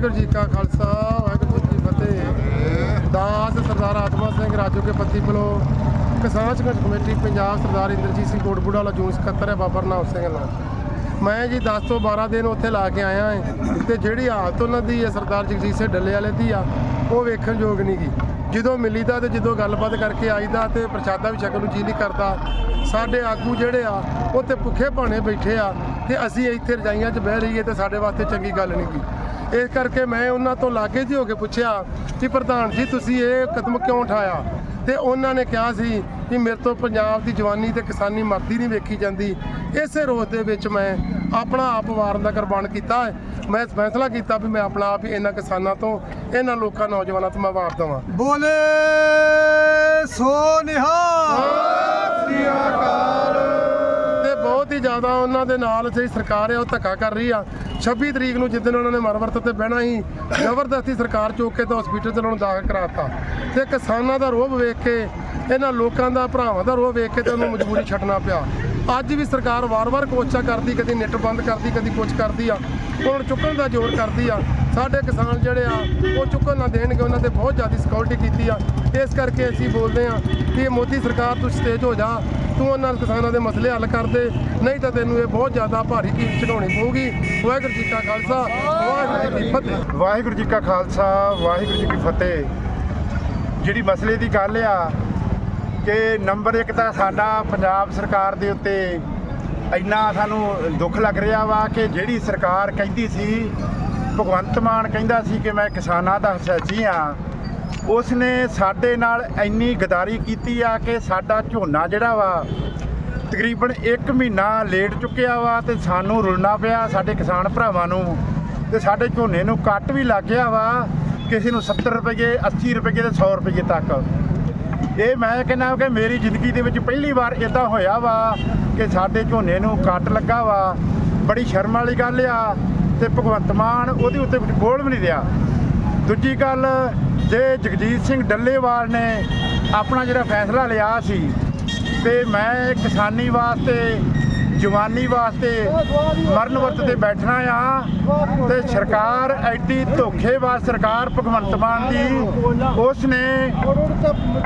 ਵਾਹਿਗੁਰੂ ਜੀ ਕਾ ਖਾਲਸਾ, ਵਾਹਿਗੁਰੂ ਜੀ ਕੀ ਫਤਿਹ। ਦਾਸ ਸਰਦਾਰ ਆਤਮਾ ਸਿੰਘ ਰਾਜੂ ਕੇ ਪੱਤੀ ਵੱਲੋਂ ਕਿਸਾਨ ਸੰਘਰਸ਼ ਕਮੇਟੀ ਪੰਜਾਬ ਸਰਦਾਰ ਇੰਦਰਜੀਤ ਸਿੰਘ ਕੋਟਬੂੜਾ ਵਾਲਾ ਜੂਨ ਸਕੱਤਰ ਹੈ ਬਾਬਾ ਰਨਾਮ ਸਿੰਘ ਨਾਲ ਮੈਂ ਜੀ 10 ਤੋਂ 12 ਦਿਨ ਉੱਥੇ ਲਾ ਕੇ ਆਇਆ ਹਾਂ ਤੇ ਜਿਹੜੀ ਹਾਲਤ ਉਹਨਾਂ ਦੀ ਹੈ ਸਰਦਾਰ ਜਗਜੀਤ ਸਿੰਘ ਡੱਲੇ ਵਾਲੇ ਦੀ ਆ, ਉਹ ਵੇਖਣ ਯੋਗ ਨਹੀਂ ਗੀ। ਜਦੋਂ ਮਿਲੀਦਾ ਤੇ ਜਦੋਂ ਗੱਲਬਾਤ ਕਰਕੇ ਆਈਦਾ ਤੇ ਪ੍ਰਸ਼ਾਦਾ ਵੀ ਛਕਣ ਨੂੰ ਜੀ ਨਹੀਂ ਕਰਦਾ। ਸਾਡੇ ਆਗੂ ਜਿਹੜੇ ਆ ਉਹ ਤੇ ਭੁੱਖੇ ਭਾਣੇ ਬੈਠੇ ਆ ਤੇ ਅਸੀਂ ਇੱਥੇ ਰਜਾਈਆਂ 'ਚ ਬਹਿ ਰਹੀਏ ਤੇ ਸਾਡੇ ਵਾਸਤੇ ਚੰਗੀ ਗੱਲ ਨਹੀਂ ਗੀ। ਇਸ ਕਰਕੇ ਮੈਂ ਉਹਨਾਂ ਤੋਂ ਲਾਗੇ ਜੀ ਹੋ ਕੇ ਪੁੱਛਿਆ ਕਿ ਪ੍ਰਧਾਨ ਜੀ ਤੁਸੀਂ ਇਹ ਕਦਮ ਕਿਉਂ ਉਠਾਇਆ? ਤੇ ਉਹਨਾਂ ਨੇ ਕਿਹਾ ਸੀ ਕਿ ਮੇਰੇ ਤੋਂ ਪੰਜਾਬ ਦੀ ਜਵਾਨੀ ਤੇ ਕਿਸਾਨੀ ਮਰਦੀ ਨਹੀਂ ਵੇਖੀ ਜਾਂਦੀ। ਇਸੇ ਰੋਸ ਦੇ ਵਿੱਚ ਮੈਂ ਆਪਣਾ ਆਪ ਵਾਰਨ ਦਾ ਕੁਰਬਾਨ ਕੀਤਾ। ਮੈਂ ਫੈਸਲਾ ਕੀਤਾ ਵੀ ਮੈਂ ਆਪਣਾ ਆਪ ਹੀ ਇਹਨਾਂ ਕਿਸਾਨਾਂ ਤੋਂ ਇਹਨਾਂ ਲੋਕਾਂ ਨੌਜਵਾਨਾਂ ਤੋਂ ਮੈਂ ਵਾਰ ਦਵਾਂ। ਬੋਲੇ ਸੋ ਨਿਹਾਲ। ਤੇ ਬਹੁਤ ਹੀ ਜ਼ਿਆਦਾ ਉਹਨਾਂ ਦੇ ਨਾਲ ਜਿਹੜੀ ਸਰਕਾਰ ਹੈ ਉਹ ਧੱਕਾ ਕਰ ਰਹੀ ਆ। 26 ਤਰੀਕ ਨੂੰ ਜਿੱਦਣ ਉਹਨਾਂ ਨੇ ਮਰਵਰਤ ਤੇ ਬਹਿਣਾ ਹੀ ਜ਼ਬਰਦਸਤੀ ਸਰਕਾਰ ਚੁੱਕ ਕੇ ਤਾਂ ਹਸਪੀਟਲ ਚ ਉਹਨਾਂ ਨੂੰ ਦਾਖਲ ਕਰਾਤਾ। ਤੇ ਕਿਸਾਨਾਂ ਦਾ ਰੋਹ ਵੇਖ ਕੇ, ਇਹਨਾਂ ਲੋਕਾਂ ਦਾ, ਭਰਾਵਾਂ ਦਾ ਰੋਹ ਵੇਖ ਕੇ ਤੇ ਉਹਨੂੰ ਮਜਬੂਰੀ ਛੱਡਣਾ ਪਿਆ। ਅੱਜ ਵੀ ਸਰਕਾਰ ਵਾਰ-ਵਾਰ ਕੋਸ਼ਿਸ਼ਾਂ ਕਰਦੀ, ਕਦੀ ਨੈੱਟ ਬੰਦ ਕਰਦੀ, ਕਦੀ ਕੁਝ ਕਰਦੀ ਆ ਉਹਨਾਂ ਨੂੰ ਚੁੱਕਣ ਦਾ ਜ਼ੋਰ ਕਰਦੀ ਆ। ਸਾਡੇ ਕਿਸਾਨ ਜਿਹੜੇ ਆ, ਉਹ ਚੁੱਕਣ ਨਾ ਦੇਣਗੇ, ਉਹਨਾਂ ਤੇ ਬਹੁਤ ਜ਼ਿਆਦਾ ਸਿਕਿਉਰਿਟੀ ਕੀਤੀ ਆ। ਇਸ ਕਰਕੇ ਅਸੀਂ ਬੋਲਦੇ ਆ ਕਿ ਮੋਦੀ ਸਰਕਾਰ ਤੂੰ ਸਟੇਜ ਹੋ ਜਾ। ਤੂੰ ਉਹਨਾਂ ਕਿਸਾਨਾਂ ਦੇ ਮਸਲੇ ਹੱਲ ਕਰ ਦੇ, ਨਹੀਂ ਤਾਂ ਤੈਨੂੰ ਇਹ ਬਹੁਤ ਜ਼ਿਆਦਾ ਭਾਰੀ ਕੀਮਤ ਚੜਾਉਣੀ ਪਊਗੀ। ਵਾਹਿਗੁਰੂ ਜੀ ਕਾ ਖਾਲਸਾ, ਵਾਹਿਗੁਰੂ ਜੀ ਕੀ ਫਤਿਹ। ਵਾਹਿਗੁਰੂ ਜੀ ਕਾ ਖਾਲਸਾ, ਵਾਹਿਗੁਰੂ ਜੀ ਕੀ ਫਤਿਹ। ਜਿਹੜੀ ਮਸਲੇ ਦੀ ਗੱਲ ਆ ਕਿ ਨੰਬਰ 1 ਤਾਂ ਸਾਡਾ ਪੰਜਾਬ ਸਰਕਾਰ ਦੇ ਉੱਤੇ ਇੰਨਾ ਸਾਨੂੰ ਦੁੱਖ ਲੱਗ ਰਿਹਾ ਵਾ ਕਿ ਜਿਹੜੀ ਸਰਕਾਰ ਕਹਿੰਦੀ ਸੀ, ਭਗਵੰਤ ਮਾਨ ਕਹਿੰਦਾ ਸੀ ਕਿ ਮੈਂ ਕਿਸਾਨਾਂ ਦਾ ਹਿਫਾਜ਼ੀ ਆ। ਉਸ ਨੇ ਸਾਡੇ ਨਾਲ ਇੰਨੀ ਗਦਾਰੀ ਕੀਤੀ ਆ ਕਿ ਸਾਡਾ ਝੋਨਾ ਜਿਹੜਾ ਵਾ ਤਕਰੀਬਨ 1 ਮਹੀਨਾ ਲੇਟ ਚੁੱਕਿਆ ਵਾ ਤੇ ਸਾਨੂੰ ਰੁਲਣਾ ਪਿਆ ਸਾਡੇ ਕਿਸਾਨ ਭਰਾਵਾਂ ਨੂੰ ਤੇ ਸਾਡੇ ਝੋਨੇ ਨੂੰ ਕੱਟ ਵੀ ਲੱਗ ਗਿਆ ਵਾ, ਕਿਸੇ ਨੂੰ 70 ਰੁਪਏ 80 ਰੁਪਏ ਤੇ 100 ਰੁਪਏ ਤੱਕ। ਇਹ ਮੈਂ ਕਹਿੰਦਾ ਕਿ ਮੇਰੀ ਜ਼ਿੰਦਗੀ ਦੇ ਵਿੱਚ ਪਹਿਲੀ ਵਾਰ ਇਦਾਂ ਹੋਇਆ ਵਾ ਕਿ ਸਾਡੇ ਝੋਨੇ ਨੂੰ ਕੱਟ ਲੱਗਾ ਵਾ। ਬੜੀ ਸ਼ਰਮ ਵਾਲੀ ਗੱਲ ਆ ਤੇ ਭਗਵੰਤ ਮਾਨ ਉਹਦੇ ਉੱਤੇ ਕੁਝ ਬੋਲ ਵੀ ਨਹੀਂ ਰਿਹਾ। ਦੂਜੀ ਗੱਲ ਜੇ ਜਗਜੀਤ ਸਿੰਘ ਡੱਲੇਵਾਲ ਨੇ ਆਪਣਾ ਜਿਹੜਾ ਫੈਸਲਾ ਲਿਆ ਸੀ ਤੇ ਮੈਂ ਕਿਸਾਨੀ ਵਾਸਤੇ, ਜਵਾਨੀ ਵਾਸਤੇ ਮਰਨ ਵਰਤ ਤੇ ਬੈਠਣਾ ਆ ਤੇ ਸਰਕਾਰ ਐਡੀ ਧੋਖੇਬਾਜ਼ ਸਰਕਾਰ ਭਗਵੰਤ ਮਾਨ ਦੀ ਉਸ ਨੇ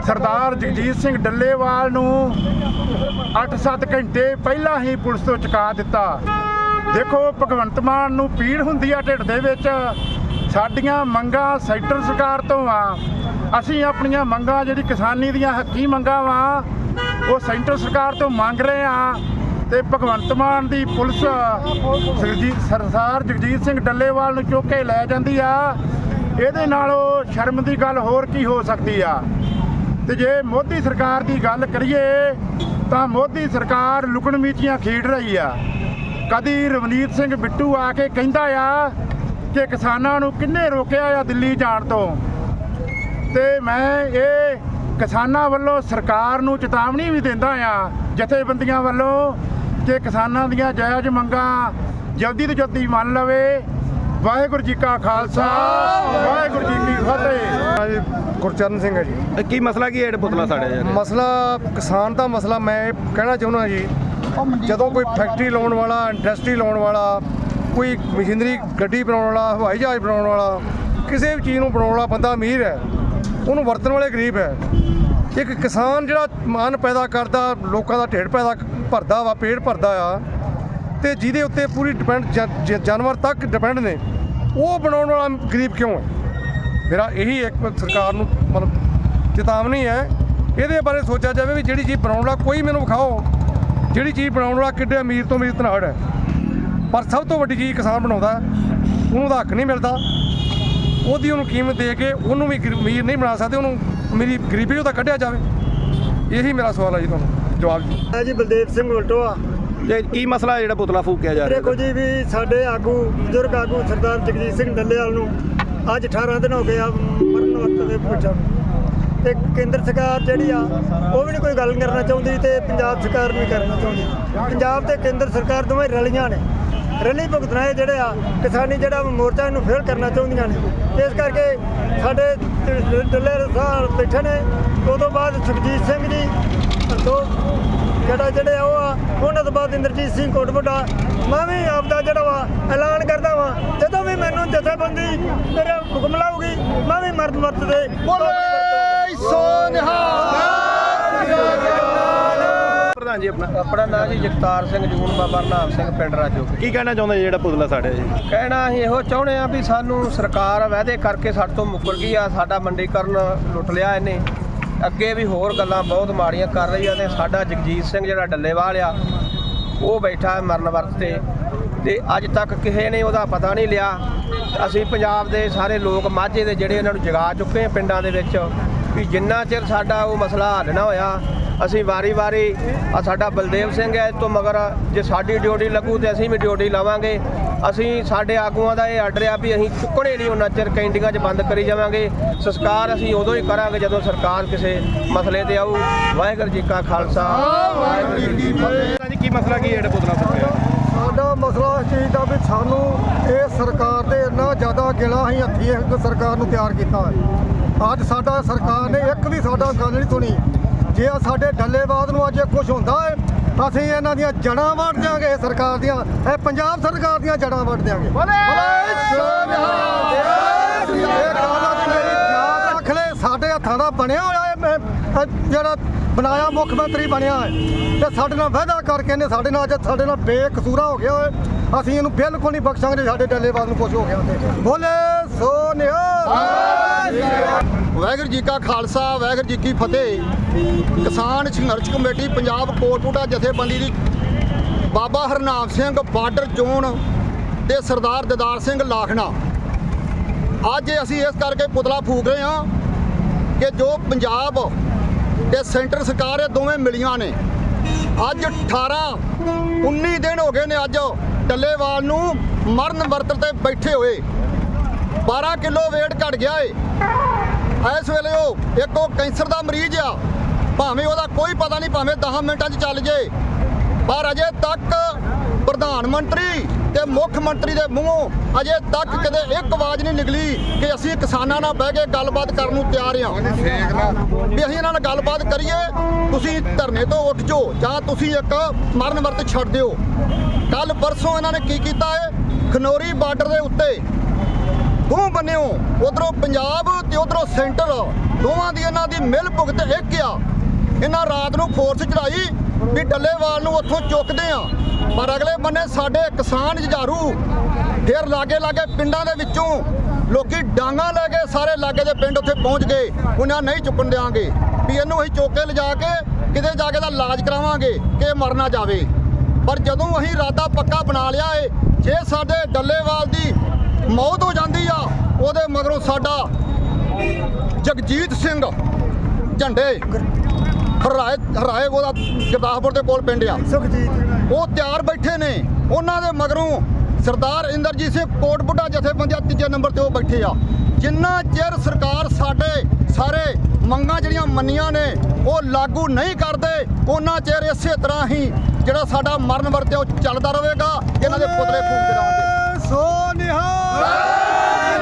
ਸਰਦਾਰ ਜਗਜੀਤ ਸਿੰਘ ਡੱਲੇਵਾਲ ਨੂੰ 8-7 ਘੰਟੇ ਪਹਿਲਾਂ ਹੀ ਪੁਲਿਸ ਤੋਂ ਚੁਕਾ ਦਿੱਤਾ। ਦੇਖੋ, ਭਗਵੰਤ ਮਾਨ ਨੂੰ ਪੀੜ ਹੁੰਦੀ ਆ ਢਿੱਡ ਦੇ ਵਿੱਚ। ਸਾਡੀਆਂ ਮੰਗਾਂ ਸੈਂਟਰ ਸਰਕਾਰ ਤੋਂ ਆ। ਅਸੀਂ ਆਪਣੀਆਂ ਮੰਗਾਂ, ਜਿਹੜੀ ਕਿਸਾਨੀ ਦੀਆਂ ਹੱਕੀ ਮੰਗਾਂ ਵਾ, ਉਹ ਸੈਂਟਰ ਸਰਕਾਰ ਤੋਂ ਮੰਗ ਰਹੇ ਆ। ਤੇ ਭਗਵੰਤ ਮਾਨ ਦੀ ਪੁਲਿਸ, ਸਰਜੀਤ ਸਰਦਾਰ ਜਗਜੀਤ ਸਿੰਘ ਡੱਲੇਵਾਲ ਨੂੰ ਚੁੱਕ ਕੇ ਲੈ ਜਾਂਦੀ ਆ। ਇਹਦੇ ਨਾਲੋਂ ਸ਼ਰਮ ਦੀ ਗੱਲ ਹੋਰ ਕੀ ਹੋ ਸਕਦੀ ਆ? ਤੇ ਜੇ ਮੋਦੀ ਸਰਕਾਰ ਦੀ ਗੱਲ ਕਰੀਏ, ਤਾਂ ਮੋਦੀ ਸਰਕਾਰ ਲੁਕਣ ਮੀਚੀਆਂ ਖੇਡ ਰਹੀ ਆ। ਕਦੀ ਰਵਨੀਤ ਸਿੰਘ ਬਿੱਟੂ ਆ ਕੇ ਕਹਿੰਦਾ ਆ ਕਿ ਕਿਸਾਨਾਂ ਨੂੰ ਕਿੰਨੇ ਰੋਕਿਆ ਆ ਦਿੱਲੀ ਜਾਣ ਤੋਂ? ਤੇ ਮੈਂ ਇਹ ਕਿਸਾਨਾਂ ਵੱਲੋਂ ਸਰਕਾਰ ਨੂੰ ਚੇਤਾਵਨੀ ਵੀ ਦਿੰਦਾ ਆ ਜਥੇਬੰਦੀਆਂ ਵੱਲੋਂ ਕਿ ਕਿਸਾਨਾਂ ਦੀਆਂ ਜਾਇਜ਼ ਮੰਗਾਂ ਜਲਦੀ ਤੋਂ ਜਲਦੀ ਮੰਨ ਲਵੇ। ਵਾਹਿਗੁਰੂ ਜੀ ਕਾ ਖਾਲਸਾ ਵਾਹਿਗੁਰੂ ਜੀ ਕੀ ਫਤਿਹ। ਗੁਰਚਰਨ ਸਿੰਘ ਹੈ ਜੀ। ਕੀ ਮਸਲਾ ਕੀ ਜਿਹੜਾ ਪੁਤਲਾ ਸਾੜਿਆ ਜਾ ਰਿਹਾ? ਮਸਲਾ ਕਿਸਾਨ ਦਾ ਮਸਲਾ ਮੈਂ ਇਹ ਕਹਿਣਾ ਚਾਹੁੰਦਾ ਜੀ ਜਦੋਂ ਕੋਈ ਫੈਕਟਰੀ ਲਾਉਣ ਵਾਲਾ ਇੰਡਸਟਰੀ ਲਾਉਣ ਵਾਲਾ ਕੋਈ ਮਸ਼ੀਨਰੀ ਗੱਡੀ ਬਣਾਉਣ ਵਾਲਾ, ਹਵਾਈ ਜਹਾਜ਼ ਬਣਾਉਣ ਵਾਲਾ, ਕਿਸੇ ਵੀ ਚੀਜ਼ ਨੂੰ ਬਣਾਉਣ ਵਾਲਾ ਬੰਦਾ ਅਮੀਰ ਹੈ। ਉਹਨੂੰ ਵਰਤਣ ਵਾਲੇ ਗਰੀਬ ਹੈ। ਇੱਕ ਕਿਸਾਨ ਜਿਹੜਾ ਮਾਨ ਪੈਦਾ ਕਰਦਾ, ਲੋਕਾਂ ਦਾ ਢਿੱਡ ਪੈਦਾ ਭਰਦਾ ਵਾ, ਪੇਟ ਭਰਦਾ ਆ, ਤੇ ਜਿਹਦੇ ਉੱਤੇ ਪੂਰੀ ਡਿਪੈਂਡ ਜਾਨਵਰ ਤੱਕ ਡਿਪੈਂਡ ਨੇ, ਉਹ ਬਣਾਉਣ ਵਾਲਾ ਗਰੀਬ ਕਿਉਂ ਹੈ? ਮੇਰਾ ਇਹੀ ਇੱਕ ਸਰਕਾਰ ਨੂੰ ਮਤਲਬ ਚੇਤਾਵਨੀ ਹੈ। ਇਹਦੇ ਬਾਰੇ ਸੋਚਿਆ ਜਾਵੇ ਵੀ ਜਿਹੜੀ ਚੀਜ਼ ਬਣਾਉਣ ਵਾਲਾ ਕੋਈ ਮੈਨੂੰ ਵਿਖਾਓ, ਜਿਹੜੀ ਚੀਜ਼ ਬਣਾਉਣ ਵਾਲਾ ਕਿੱਡੇ ਅਮੀਰ ਤੋਂ ਅਮੀਰ ਧਨਾੜ ਹੈ। ਪਰ ਸਭ ਤੋਂ ਵੱਡੀ ਚੀਜ਼ ਕਿਸਾਨ ਬਣਾਉਂਦਾ। ਉਹਨੂੰ ਦਾ ਹੱਕ ਨਹੀਂ ਮਿਲਦਾ। ਉਹਦੀ ਉਹਨੂੰ ਕੀਮਤ ਦੇ ਕੇ ਉਹਨੂੰ ਵੀ ਅਮੀਰ ਨਹੀਂ ਬਣਾ ਸਕਦੇ ਉਹਨੂੰ ਮੇਰੀ ਗਰੀਬੀ ਉਹਦਾ ਕੱਢਿਆ ਜਾਵੇ। ਇਹੀ ਮੇਰਾ ਸਵਾਲ ਹੈ ਜੀ ਤੁਹਾਨੂੰ ਜਵਾਬ ਜੀ। ਮੈਂ ਜੀ ਬਲਦੇਵ ਸਿੰਘ ਉਲਟੋਆ ਤੇ ਕੀ ਮਸਲਾ ਜਿਹੜਾ ਪੁਤਲਾ ਫੂਕਿਆ ਜਾ ਰਿਹਾ? ਦੇਖੋ ਜੀ ਵੀ ਸਾਡੇ ਆਗੂ ਬਜ਼ੁਰਗ ਆਗੂ ਸਰਦਾਰ ਜਗਜੀਤ ਸਿੰਘ ਡੱਲੇਵਾਲ ਨੂੰ ਅੱਜ 18 ਦਿਨ ਹੋ ਗਏ ਆ ਮਰਨ ਵਰਤ ਦੇ ਪੁੱਛਣ ਤੇ ਕੇਂਦਰ ਸਰਕਾਰ ਜਿਹੜੀ ਆ ਉਹ ਵੀ ਨਹੀਂ ਕੋਈ ਗੱਲ ਕਰਨਾ ਚਾਹੁੰਦੀ ਤੇ ਪੰਜਾਬ ਸਰਕਾਰ ਨਹੀਂ ਕਰਨਾ ਚਾਹੁੰਦੀ। ਪੰਜਾਬ ਤੇ ਕੇਂਦਰ ਸਰਕਾਰ ਦੋਵੇਂ ਰਲੀਆਂ ਨੇ। ਰਲੀ ਭੁਗਤਣਾ ਇਹ ਜਿਹੜੇ ਆ ਕਿਸਾਨੀ ਜਿਹੜਾ ਮੋਰਚਾ ਇਹਨੂੰ ਫੇਲ ਕਰਨਾ ਚਾਹੁੰਦੀਆਂ ਨੇ। ਇਸ ਕਰਕੇ ਸਾਡੇ ਡੱਲੇ ਸਾਹਿਬ ਬੈਠੇ ਨੇ। ਉਦੋਂ ਬਾਅਦ ਸੁਖਜੀਤ ਸਿੰਘ ਜੀ ਦੋ ਜਿਹੜਾ ਜਿਹੜੇ ਉਹ ਆ ਉਹਨਾਂ ਤੋਂ ਬਾਅਦ ਇੰਦਰਜੀਤ ਸਿੰਘ ਕੋਟਬੁੱਡਾ ਮੈਂ ਵੀ ਆਪਦਾ ਜਿਹੜਾ ਵਾ ਐਲਾਨ ਕਰਦਾ ਵਾਂ ਜਦੋਂ ਵੀ ਮੈਨੂੰ ਜਥੇਬੰਦੀ ਮੇਰੇ ਹੁਕਮ ਲਾਊਗੀ ਮੈਂ ਵੀ ਮਰਦ ਮਰਦ ਦੇ ਪ੍ਰਧਾਨ ਜੀ ਆਪਣਾ ਆਪਣਾ ਨਾਂ ਜੀ ਜਗਤਾਰ ਸਿੰਘ ਜੂਨ ਬਾਬਾ ਨਾਮ ਸਿੰਘ ਪਿੰਡ ਰਾਜੋ। ਕੀ ਕਹਿਣਾ ਚਾਹੁੰਦੇ ਜਿਹੜਾ ਪੁਤਲਾ ਸਾੜਿਆ ਜੀ? ਕਹਿਣਾ ਅਸੀਂ ਇਹੋ ਚਾਹੁੰਦੇ ਆ ਵੀ ਸਾਨੂੰ ਸਰਕਾਰ ਵਾਅਦੇ ਕਰਕੇ ਸਾਡੇ ਤੋਂ ਮੁੱਕਰ ਗਈ ਆ ਸਾਡਾ ਮੰਡੀਕਰਨ ਲੁੱਟ ਲਿਆ ਇਹਨੇ। ਅੱਗੇ ਵੀ ਹੋਰ ਗੱਲਾਂ ਬਹੁਤ ਮਾੜੀਆਂ ਕਰ ਰਹੀ ਆ ਤੇ ਸਾਡਾ ਜਗਜੀਤ ਸਿੰਘ ਜਿਹੜਾ ਡੱਲੇਵਾਲ ਆ ਉਹ ਬੈਠਾ ਹੈ ਮਰਨ ਵਰਤ ਤੇ। ਤੇ ਅੱਜ ਤੱਕ ਕਿਸੇ ਨੇ ਉਹਦਾ ਪਤਾ ਨਹੀਂ ਲਿਆ। ਅਸੀਂ ਪੰਜਾਬ ਦੇ ਸਾਰੇ ਲੋਕ ਮਾਝੇ ਦੇ ਜਿਹੜੇ ਇਹਨਾਂ ਨੂੰ ਜਗਾ ਚੁੱਕੇ ਆ ਪਿੰਡਾਂ ਦੇ ਵਿੱਚ ਵੀ ਜਿੰਨਾ ਚਿਰ ਸਾਡਾ ਉਹ ਮਸਲਾ ਹੱਲ ਨਾ ਹੋਇਆ ਅਸੀਂ ਵਾਰੀ-ਵਾਰੀ ਆ ਸਾਡਾ ਬਲਦੇਵ ਸਿੰਘ ਹੈ ਤੋਂ ਮਗਰ ਜੇ ਸਾਡੀ ਡਿਊਟੀ ਲੱਗੂ ਤੇ ਅਸੀਂ ਵੀ ਡਿਊਟੀ ਲਾਵਾਂਗੇ। ਅਸੀਂ ਸਾਡੇ ਆਗੂਆਂ ਦਾ ਇਹ ਆਰਡਰ ਆ ਵੀ ਅਸੀਂ ਚੁੱਕਣੇ ਨਹੀਂ ਉਹਨਾਂ ਚਿਰ ਕੈਂਟੀਆਂ 'ਚ ਬੰਦ ਕਰੀ ਜਾਵਾਂਗੇ। ਸੰਸਕਾਰ ਅਸੀਂ ਉਦੋਂ ਹੀ ਕਰਾਂਗੇ ਜਦੋਂ ਸਰਕਾਰ ਕਿਸੇ ਮਸਲੇ ਤੇ ਆਊ। ਵਾਹਿਗੁਰੂ ਜੀ ਕਾ ਖਾਲਸਾ। ਵਾਹਿਗੁਰੂ ਜੀ ਕੀ ਫਤਿਹ ਜੀ ਕੀ ਮਸਲਾ ਕੀ ਹੈ ਜਿਹੜਾ ਪੁਤਲਾ ਫੂਕਿਆ ਸਾਡਾ ਮਸਲਾ ਇਸ ਚੀਜ਼ ਦਾ ਵੀ ਸਾਨੂੰ ਇਹ ਸਰਕਾਰ ਦੇ ਇੰਨਾ ਜ਼ਿਆਦਾ ਗਿਲਾ ਅਸੀਂ ਹੱਥੀ ਇਸ ਸਰਕਾਰ ਨੂੰ ਤਿਆਰ ਕੀਤਾ ਹੈ। ਅੱਜ ਸਾਡਾ ਸਰਕਾਰ ਨੇ ਇੱਕ ਵੀ ਸਾਡਾ ਗੱਲ ਨਹੀਂ ਸੁਣੀ। ਜੇ ਆਹ ਸਾਡੇ ਡੱਲੇਬਾਦ ਨੂੰ ਅੱਜ ਕੁਝ ਹੁੰਦਾ ਹੈ ਅਸੀਂ ਇਹਨਾਂ ਦੀਆਂ ਜੜਾਂ ਵੱਢ ਦਿਆਂਗੇ ਇਹ ਸਰਕਾਰ ਦੀਆਂ ਇਹ ਪੰਜਾਬ ਸਰਕਾਰ ਦੀਆਂ ਜੜਾਂ ਵੱਢ ਦਿਆਂਗੇ। ਸਾਡੇ ਹੱਥਾਂ ਦਾ ਬਣਿਆ ਹੋਇਆ ਜਿਹੜਾ ਬਣਾਇਆ ਮੁੱਖ ਮੰਤਰੀ ਬਣਿਆ ਹੈ ਤੇ ਸਾਡੇ ਨਾਲ ਵਾਅਦਾ ਕਰਕੇ ਨੇ ਸਾਡੇ ਨਾਲ ਅੱਜ ਸਾਡੇ ਨਾਲ ਬੇਕਸੂਰਾ ਹੋ ਗਿਆ ਹੋਏ ਅਸੀਂ ਇਹਨੂੰ ਬਿਲਕੁਲ ਨਹੀਂ ਬਖਸ਼ਾਂਗੇ ਸਾਡੇ ਡੱਲੇਬਾਜ਼ ਨੂੰ ਕੁਝ ਹੋ ਗਿਆ ਤੇ। ਬੋਲੇ ਸੋ ਨਿਹਾਲ! ਵਾਹਿਗੁਰੂ ਜੀ ਕਾ ਖਾਲਸਾ, ਵਾਹਿਗੁਰੂ ਜੀ ਕੀ ਫਤਿਹ। ਕਿਸਾਨ ਸੰਘਰਸ਼ ਕਮੇਟੀ, ਪੰਜਾਬ ਕੋਟਪੂਟਾ ਜਥੇਬੰਦੀ ਦੀ ਬਾਬਾ ਹਰਨਾਮ ਸਿੰਘ ਬਾਰਡਰ ਜ਼ੋਨ ਤੇ ਸਰਦਾਰ ਦਿਦਾਰ ਸਿੰਘ ਲਾਖਣਾ। ਅੱਜ ਅਸੀਂ ਇਸ ਕਰਕੇ ਪੁਤਲਾ ਫੂਕ ਰਹੇ ਹਾਂ ਕਿ ਜੋ ਪੰਜਾਬ ਤੇ ਸੈਂਟਰ ਸਰਕਾਰ ਇਹ ਦੋਵੇਂ ਮਿਲੀਆਂ ਨੇ। ਅੱਜ 18 19 ਦਿਨ ਹੋ ਗਏ ਨੇ ਅੱਜ ਟੱਲੇਵਾਲ ਨੂੰ ਮਰਨ ਵਰਤ ਤੇ ਬੈਠੇ ਹੋਏ। 12 ਕਿਲੋ weight ਘਟ ਗਿਆ ਏ। ਇਸ ਵੇਲੇ ਉਹ ਇੱਕ ਉਹ ਕੈਂਸਰ ਦਾ ਮਰੀਜ਼ ਆ। ਭਾਵੇਂ ਉਹਦਾ ਕੋਈ ਪਤਾ ਨਹੀਂ, ਭਾਵੇਂ 10 ਮਿੰਟਾਂ 'ਚ ਚੱਲ ਜੇ। ਪਰ ਅਜੇ ਤੱਕ ਪ੍ਰਧਾਨ ਮੰਤਰੀ ਤੇ ਮੁੱਖ ਮੰਤਰੀ ਦੇ ਮੂੰਹੋਂ ਅਜੇ ਤੱਕ ਕਦੇ ਇੱਕ ਆਵਾਜ਼ ਨਹੀਂ ਨਿਕਲੀ ਕਿ ਅਸੀਂ ਕਿਸਾਨਾਂ ਨਾਲ ਬਹਿ ਕੇ ਗੱਲਬਾਤ ਕਰਨ ਨੂੰ ਤਿਆਰ ਹਾਂ। ਵੀ ਅਸੀਂ ਇਹਨਾਂ ਨਾਲ ਗੱਲਬਾਤ ਕਰੀਏ, ਤੁਸੀਂ ਧਰਨੇ ਤੋਂ ਉੱਠ ਜਾਓ ਜਾਂ ਤੁਸੀਂ ਇੱਕ ਮਰਨ ਵਰਤ ਛੱਡ ਦਿਓ। ਕੱਲ ਪਰਸੋਂ ਇਹਨਾਂ ਨੇ ਕੀ ਕੀਤਾ ਹੈ ਖਨੌਰੀ ਬਾਰਡਰ ਦੇ ਉੱਤੇ ਦੋ ਬੰਨਿਓ, ਉਧਰੋਂ ਪੰਜਾਬ ਤੇ ਉਧਰੋਂ ਸੈਂਟਰ, ਦੋਵਾਂ ਦੀ ਇਹਨਾਂ ਦੀ ਮਿਲ ਭੁਗਤ ਇੱਕ ਆ। ਇਹਨਾਂ ਰਾਤ ਨੂੰ ਫੋਰਸ ਚੜਾਈ ਵੀ ਡੱਲੇਵਾਲ ਨੂੰ ਉੱਥੋਂ ਚੁੱਕਦੇ ਆ। ਪਰ ਅਗਲੇ ਬੰਨੇ ਸਾਡੇ ਕਿਸਾਨ ਜੁਝਾਰੂ ਫਿਰ ਲਾਗੇ ਲਾਗੇ ਪਿੰਡਾਂ ਦੇ ਵਿੱਚੋਂ ਲੋਕੀ ਡਾਂਗਾ ਲੈ ਕੇ ਸਾਰੇ ਲਾਗੇ ਦੇ ਪਿੰਡ ਉੱਥੇ ਪਹੁੰਚ ਗਏ। ਉਹਨਾਂ ਨਹੀਂ ਚੁੱਕਣ ਦਿਆਂਗੇ। ਵੀ ਇਹਨੂੰ ਅਸੀਂ ਚੁੱਕ ਕੇ ਲਿਜਾ ਕੇ ਕਿਤੇ ਜਾ ਕੇ ਦਾ ਇਲਾਜ ਕਰਾਵਾਂਗੇ ਕਿ ਮਰ ਨਾ ਜਾਵੇ। ਪਰ ਜਦੋਂ ਅਸੀਂ ਇਰਾਦਾ ਪੱਕਾ ਬਣਾ ਲਿਆ ਏ, ਜੇ ਸਾਡੇ ਡੱਲੇਵਾਲ ਮੌਤ ਹੋ ਜਾਂਦੀ ਆ ਉਹਦੇ ਮਗਰੋਂ ਸਾਡਾ ਜਗਜੀਤ ਸਿੰਘ ਝੰਡੇ ਹਰਾਏ ਹਰਾਏ ਉਹਦਾ ਗੁਰਦਾਸਪੁਰ ਦੇ ਕੋਲ ਪਿੰਡ ਆ। ਸੁਖਜੀਤ। ਉਹ ਤਿਆਰ ਬੈਠੇ ਨੇ। ਉਹਨਾਂ ਦੇ ਮਗਰੋਂ ਸਰਦਾਰ ਇੰਦਰਜੀਤ ਸਿੰਘ ਕੋਟਬੁੱਢਾ ਜਥੇਬੰਦੀਆਂ ਤੀਜੇ ਨੰਬਰ ਤੇ ਉਹ ਬੈਠੇ ਆ। ਜਿੰਨਾ ਚਿਰ ਸਰਕਾਰ ਸਾਡੇ ਸਾਰੇ ਮੰਗਾਂ ਜਿਹੜੀਆਂ ਮੰਨੀਆਂ ਨੇ ਉਹ ਲਾਗੂ ਨਹੀਂ ਕਰਦੇ ਉਹਨਾਂ ਚਿਰ ਇਸੇ ਤਰ੍ਹਾਂ ਹੀ ਜਿਹੜਾ ਸਾਡਾ ਮਰਨ ਵਰਤੇ ਉਹ ਚੱਲਦਾ ਰਹੇਗਾ ਇਹਨਾਂ ਦੇ ਪੁਤਲੇ ਫੂਕਦੇ ਰਹਾਂਗੇ ਸੋ ਨਿਹਾਲ